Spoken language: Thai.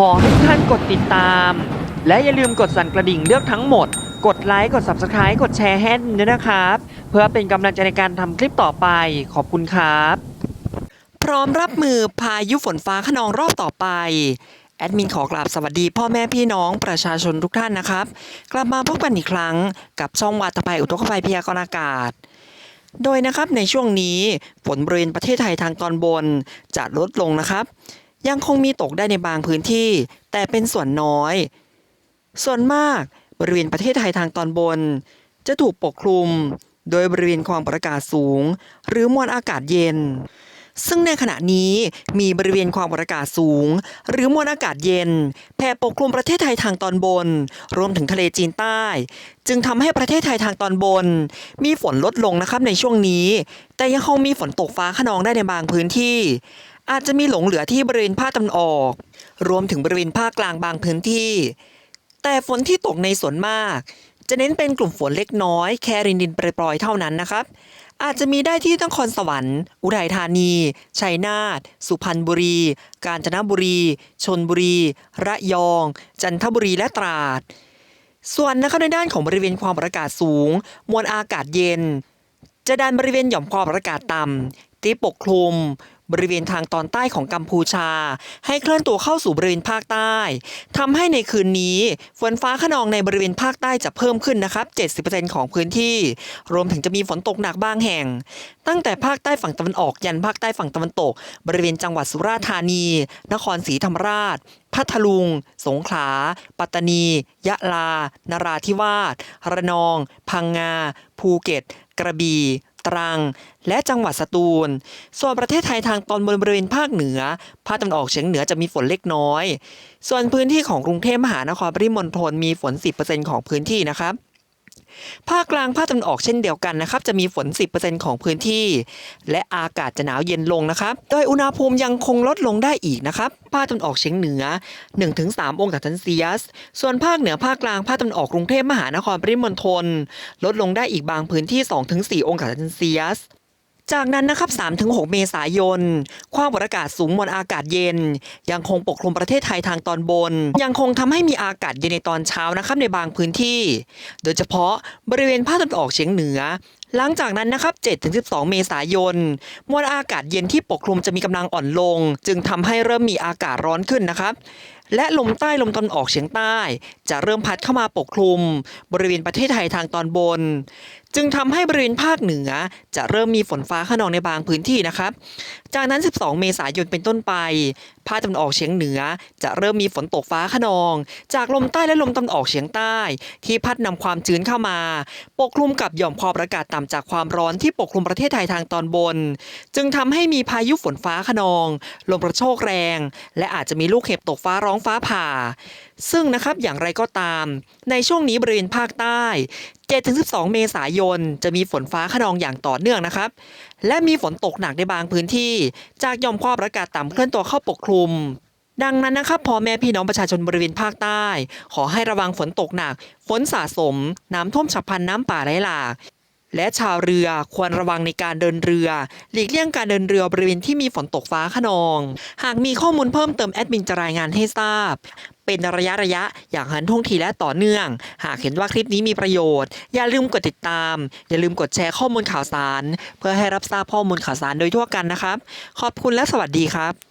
ขอให้ท่านกดติดตาม และอย่าลืมกดสั่นกระดิ่งเลือกทั้งหมด กดไลค์ กด Subscribe กดแชร์ให้ด้วยนะครับ เพื่อเป็นกำลังใจในการทำคลิปต่อไป ขอบคุณครับ พร้อมรับมือพายุฝนฟ้าขนองรอบต่อไปแอดมินขอกราบสวัสดีพ่อแม่พี่น้องประชาชนทุกท่านนะครับ กลับมาพบกันอีกครั้งกับช่องวาตภัยอุทกภัยพยากรณ์อากาศ โดยนะครับในช่วงนี้ฝนบริเวณประเทศไทยทางตอนบนจะลดลงนะครับ ยังคงมีตกได้ในบางพื้นที่ แต่เป็นส่วนน้อย ส่วนมากบริเวณประเทศไทยทางตอนบน จะถูกปกคลุม โดยบริเวณความกดอากาศสูง หรือมวลอากาศเย็น ซึ่งในขณะนี้มีบริเวณความกดอากาศสูง หรือมวลอากาศเย็นแผ่ปกคลุมประเทศไทยทางตอนบน รวมถึงทะเลจีนใต้ จึงทำให้ประเทศไทยทางตอนบน มีฝนลดลงนะครับในช่วงนี้ แต่ยังคงมีฝนตกฟ้าขนองได้ในบางพื้นที่ อาจจะมีหลงเหลือที่บริเวณภาคตะวันออก รวมถึงบริเวณภาคกลางบางพื้นที่ แต่ฝนที่ตกในส่วนมาก จะเน้นเป็นกลุ่มฝนเล็กน้อย แค่รินดินปรอยๆเท่านั้นนะครับ อาจจะมีได้ที่นครสวรรค์ อุทัยธานี ชัยนาท สุพรรณบุรี กาญจนบุรี ชนบุรี ระยอง จันทบุรีและตราด ส่วนนะครับในด้านของบริเวณความกดอากาศสูง มวลอากาศเย็น จะดันบริเวณหย่อมความกดอากาศต่ำที่ปกคลุม บริเวณทางตอนใต้ของกัมพูชา ให้เคลื่อนตัวเข้าสู่บริเวณภาคใต้ทำให้ในคืนนี้ฝนฟ้าขนองในบริเวณภาคใต้จะเพิ่มขึ้นนะครับ 70%ของพื้นที่ รวมถึงจะมีฝนตกหนักบางแห่ง ตั้งแต่ภาคใต้ฝั่งตะวันออกยันภาคใต้ฝั่งตะวันตก บริเวณจังหวัดสุราษฎร์ธานี นครศรีธรรมราชพัทลุง สงขลา ปัตตานี ยะลา นราธิวาส ระนอง พังงา ภูเก็ต กระบี่ ตรัง และจังหวัดสตูล ส่วนประเทศไทยทางตอนบนบริเวณภาคเหนือ ภาคตะวันออกเฉียงเหนือจะมีฝนเล็กน้อย ส่วนพื้นที่ของกรุงเทพมหานครปริมณฑลมีฝน 10%ของพื้นที่นะครับ ภาคกลางภาคตะวันออกเช่นเดียวกันนะครับ จะมีฝน 10%ของพื้นที่ และอากาศจะหนาวเย็นลงนะครับ โดยอุณหภูมิยังคงลดลงได้อีกนะครับ ภาคตะวันออกเฉียงเหนือ 1-3 องศาเซนเซียส ส่วนภาคเหนือภาคกลางภาคตะวันออกกรุงเทพมหานครปริมณฑลลดลงได้อีกบางพื้นที่ 2-4 องศาเซนเซียส จากนั้นนะครับ 3-6 เมษายน ความกดอากาศสูงมวลอากาศเย็น ยังคงปกคลุมประเทศไทยทางตอนบน ยังคงทำให้มีอากาศเย็นในตอนเช้านะครับในบางพื้นที่ โดยเฉพาะบริเวณภาคตะวันออกเฉียงเหนือ หลังจากนั้นนะครับ 7-12 เมษายน มวลอากาศเย็นที่ปกคลุมจะมีกำลังอ่อนลง จึงทำให้เริ่มมีอากาศร้อนขึ้นนะครับและลมใต้ลมตะวันออกเฉียงใต้ จะเริ่มพัดเข้ามาปกคลุม บริเวณประเทศไทยทางตอนบน จึงทำให้บริเวณภาคเหนือ จะเริ่มมีฝนฟ้าขนองในบางพื้นที่นะครับ จากนั้น 12 เมษายนเป็นต้นไป ภาคตะวันออกเฉียงเหนือ จะเริ่มมีฝนตกฟ้าขนอง จากลมใต้และลมตะวันออกเฉียงใต้ ที่พัดนำความชื้นเข้ามา ปกคลุมกับหย่อมความอากาศต่ำจากความร้อนที่ปกคลุมประเทศไทยทางตอนบน จึงทำให้มีพายุฝนฟ้าขนอง ลมกระโชกแรง และอาจจะมีลูกเห็บตกฟ้าร้องฟ้าผ่า ซึ่งนะครับอย่างไรก็ตาม ในช่วงนี้บริเวณภาคใต้7-12 เมษายน จะมีฝนฟ้าขนองอย่างต่อเนื่องนะครับ และมีฝนตกหนักในบางพื้นที่ จากย่อมความอากาศต่ำเคลื่อนตัวเข้าปกคลุม ดังนั้นนะครับพ่อแม่พี่น้องประชาชนบริเวณภาคใต้ ขอให้ระวังฝนตกหนัก ฝนสะสม น้ำท่วมฉับพลันน้ำป่าไหลหลากและชาวเรือควรระวังในการเดินเรือ หลีกเลี่ยงการเดินเรือบริเวณที่มีฝนตกฟ้าขนอง หากมีข้อมูลเพิ่มเติมแอดมินจะรายงานให้ทราบ เป็นระยะระยะอย่างหันท่วงทีและต่อเนื่อง หากเห็นว่าคลิปนี้มีประโยชน์ อย่าลืมกดติดตาม อย่าลืมกดแชร์ข้อมูลข่าวสาร เพื่อให้รับทราบข้อมูลข่าวสารโดยทั่วกันนะครับ ขอบคุณและสวัสดีครับ